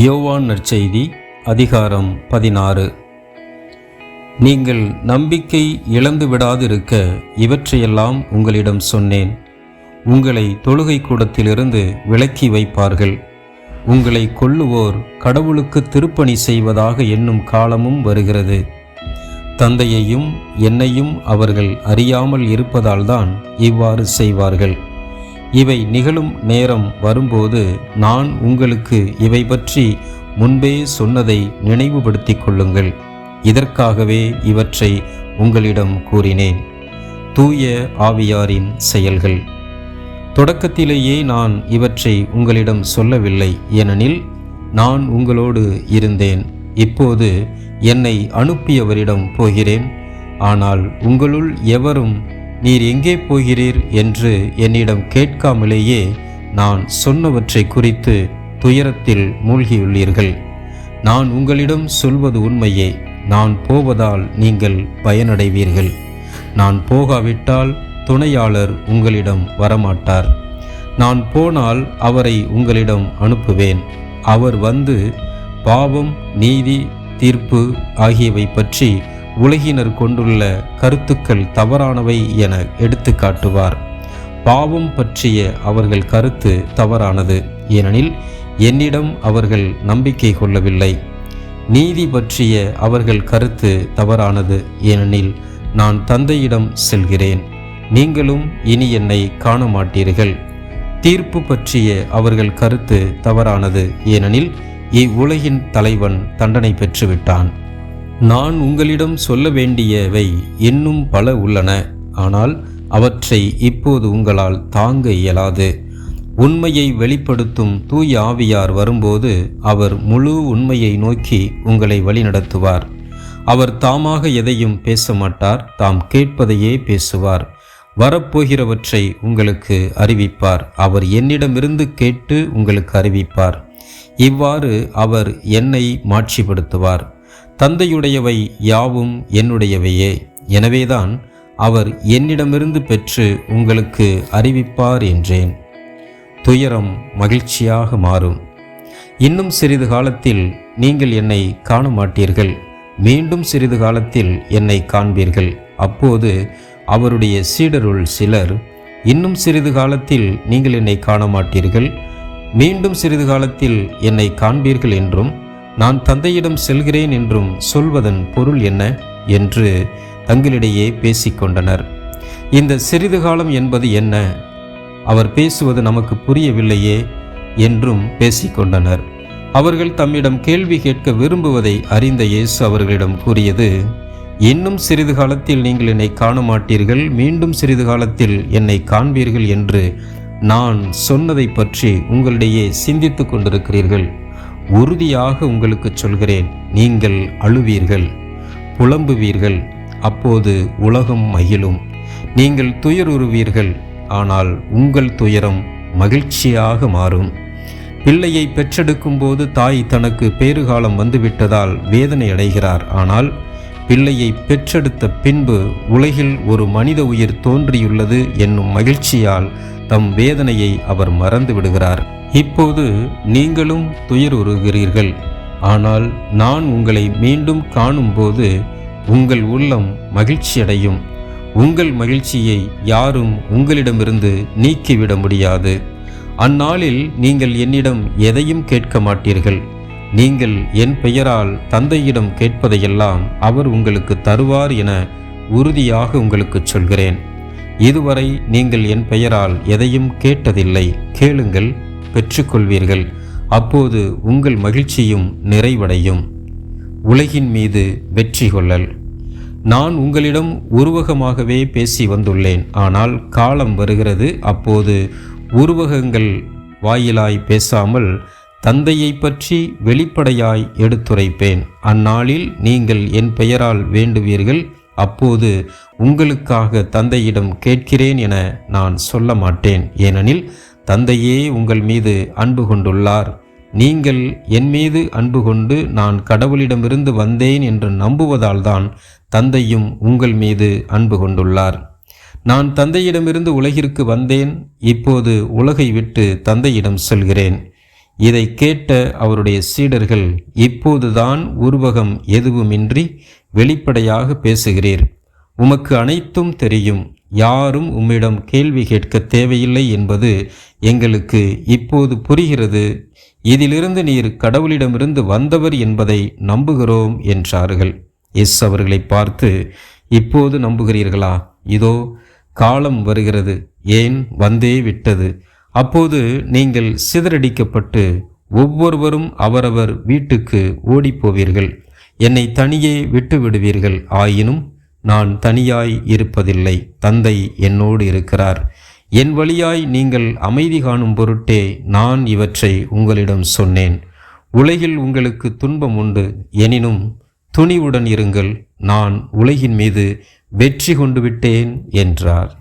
யோவான் நற்செய்தி அதிகாரம் பதினாறு. நீங்கள் நம்பிக்கை இழந்து விடாதிருக்க இவற்றையெல்லாம் உங்களிடம் சொன்னேன். உங்களை தொழுகை கூடத்திலிருந்து விலக்கி வைப்பார்கள். உங்களை கொல்லுவோர் கடவுளுக்கு திருப்பணி செய்வதாக என்னும் காலமும் வருகிறது. தந்தையையும் என்னையும் அவர்கள் அறியாமல் இருப்பதால்தான் இவ்வாறு செய்வார்கள். இவை நிகழும் நேரம் வரும்போது நான் உங்களுக்கு இவை பற்றி முன்பே சொன்னதை நினைவுபடுத்திக் கொள்ளுங்கள். இதற்காகவே இவற்றை உங்களிடம் கூறினேன். தூய ஆவியாரின் செயல்கள். தொடக்கத்திலேயே நான் இவற்றை உங்களிடம் சொல்லவில்லை ஏனெனில் நான் உங்களோடு இருந்தேன். இப்போது என்னை அனுப்பியவரிடம் போகிறேன். ஆனால் உங்களுள் எவரும் நீர் எங்கே போகிறீர் என்று என்னிடம் கேட்காமலேயே நான் சொன்னவற்றை குறித்து துயரத்தில் மூழ்கியுள்ளீர்கள். நான் உங்களிடம் சொல்வது உண்மையே. நான் போவதால் நீங்கள் பயனடைவீர்கள். நான் போகாவிட்டால் துணையாளர் உங்களிடம் வரமாட்டார். நான் போனால் அவரை உங்களிடம் அனுப்புவேன். அவர் வந்து பாவம் நீதி தீர்ப்பு ஆகியவை பற்றி உலகினர் கொண்டுள்ள கருத்துக்கள் தவறானவை என எடுத்து காட்டுவார். பாவம் பற்றிய அவர்கள் கருத்து தவறானது. ஏனெனில் என்னிடம் அவர்கள் நம்பிக்கை கொள்ளவில்லை. நீதி பற்றிய அவர்கள் கருத்து தவறானது. ஏனெனில் நான் தந்தையிடம் செல்கிறேன். நீங்களும் இனி என்னை காண மாட்டீர்கள் தீர்ப்பு பற்றிய அவர்கள் கருத்து தவறானது. ஏனெனில் இவ்வுலகின் தலைவன் தண்டனை பெற்றுவிட்டான். நான் உங்களிடம் சொல்ல வேண்டியவை இன்னும் பல உள்ளன. ஆனால் அவற்றை இப்போது உங்களால் தாங்க இயலாது. உண்மையை வெளிப்படுத்தும் தூய ஆவியார் வரும்போது அவர் முழு உண்மையை நோக்கி உங்களை வழிநடத்துவார். அவர் தாமாக எதையும் பேச மாட்டார் தாம் கேட்பதையே பேசுவார். வரப்போகிறவற்றை உங்களுக்கு அறிவிப்பார். அவர் என்னிடமிருந்து கேட்டு உங்களுக்கு அறிவிப்பார். இவ்வாறு அவர் என்னை மாட்சிப்படுத்துவார். தந்தையுடையவை யாவும் என்னுடையவையே. எனவேதான் அவர் என்னிடமிருந்து பெற்று உங்களுக்கு அறிவிப்பார் என்றேன். துயரம் மகிழ்ச்சியாக மாறும். இன்னும் சிறிது காலத்தில் நீங்கள் என்னை காண மாட்டீர்கள் மீண்டும் சிறிது காலத்தில் என்னை காண்பீர்கள். அப்போது அவருடைய சீடருள் சிலர் இன்னும் சிறிது காலத்தில் நீங்கள் என்னை காண மாட்டீர்கள் மீண்டும் சிறிது காலத்தில் என்னை காண்பீர்கள் என்றும் நான் தந்தையிடம் செல்கிறேன் என்றும் சொல்வதன் பொருள் என்ன? என்று தங்களிடையே பேசிக்கொண்டனர். இந்த சிறிது காலம் என்பது என்ன? அவர் பேசுவது நமக்கு புரியவில்லையே என்றும் பேசிக்கொண்டனர். அவர்கள் தம்மிடம் கேள்வி கேட்க விரும்புவதை அறிந்த இயேசு அவர்களிடம் கூறியது இன்னும் சிறிது காலத்தில் நீங்கள் என்னை காண மாட்டீர்கள் மீண்டும் சிறிது காலத்தில் என்னை காண்பீர்கள் என்று நான் சொன்னதை பற்றி உங்களிடையே சிந்தித்துக் கொண்டிருக்கிறீர்கள். உறுதியாக உங்களுக்கு சொல்கிறேன் நீங்கள் அழுவீர்கள் புலம்புவீர்கள் அப்போது உலகம் மகிழும். நீங்கள் துயருறுவீர்கள் ஆனால் உங்கள் துயரம் மகிழ்ச்சியாக மாறும். பிள்ளையை பெற்றெடுக்கும் போது தாய் தனக்கு பேறுகாலம் வந்துவிட்டதால் வேதனை அடைகிறார். ஆனால் பிள்ளையை பெற்றெடுத்த பின்பு உலகில் ஒரு மனித உயிர் தோன்றியுள்ளது என்னும் மகிழ்ச்சியால் தம் வேதனையை அவர் மறந்து விடுகிறார். இப்போது நீங்களும் துயர் உருகிறீர்கள் ஆனால் நான் உங்களை மீண்டும் காணும்போது உங்கள் உள்ளம் மகிழ்ச்சியடையும். உங்கள் மகிழ்ச்சியை யாரும் உங்களிடமிருந்து நீக்கிவிட முடியாது. அந்நாளில் நீங்கள் என்னிடம் எதையும் கேட்க மாட்டீர்கள். நீங்கள் என் பெயரால் தந்தையிடம் கேட்பதையெல்லாம் அவர் உங்களுக்கு தருவார் என உறுதியாக உங்களுக்கு சொல்கிறேன். இதுவரை நீங்கள் என் பெயரால் எதையும் கேட்டதில்லை. கேளுங்கள். பெற்றுக்கொள்வீர்கள். அப்போது உங்கள் மகிழ்ச்சியும் நிறைவடையும். உலகின் மீது வெற்றி கொள்ளல். நான் உங்களிடம் உருவகமாகவே பேசி வந்துள்ளேன். ஆனால் காலம் வருகிறது. அப்போது உருவகங்கள் வாயிலாய் பேசாமல் தந்தையை பற்றி வெளிப்படையாய் எடுத்துரைப்பேன். அந்நாளில் நீங்கள் என் பெயரால் வேண்டுவீர்கள். அப்போது உங்களுக்காக தந்தையிடம் கேட்கிறேன் என நான் சொல்ல மாட்டேன். ஏனெனில் தந்தையே உங்கள் மீது அன்பு கொண்டுள்ளார். நீங்கள் என் மீது அன்பு கொண்டு நான் கடவுளிடமிருந்து வந்தேன் என்று நம்புவதால்தான் தந்தையும் உங்கள் மீது அன்பு கொண்டுள்ளார். நான் தந்தையிடமிருந்து உலகிற்கு வந்தேன். இப்போது உலகை விட்டு தந்தையிடம் செல்கிறேன். இதை கேட்ட அவருடைய சீடர்கள் இப்போதுதான் உருவகம் எதுவுமின்றி வெளிப்படையாக பேசுகிறீர். உமக்கு அனைத்தும் தெரியும். யாரும் உம்மிடம் கேள்வி கேட்க தேவையில்லை என்பது எங்களுக்கு இப்போது புரிகிறது. இதிலிருந்து நீர் கடவுளிடமிருந்து வந்தவர் என்பதை நம்புகிறோம் என்றார்கள். எஸ் அவர்களை பார்த்து இப்போது நம்புகிறீர்களா? இதோ காலம் வருகிறது. ஏன்? வந்தே விட்டது. அப்போது நீங்கள் சிதறடிக்கப்பட்டு ஒவ்வொருவரும் அவரவர் வீட்டுக்கு ஓடிப்போவீர்கள் என்னை தனியே விட்டு விடுவீர்கள் ஆயினும் நான் தனியாய் இருப்பதில்லை. தந்தை என்னோடு இருக்கிறார். என் வழியாய் நீங்கள் அமைதி காணும் பொருட்டே நான் இவற்றை உங்களிடம் சொன்னேன். உலகில் உங்களுக்கு துன்பம் உண்டு. எனினும் துணிவுடன் இருங்கள். நான் உலகின் மீது வெற்றி கொண்டு விட்டேன் என்றார்.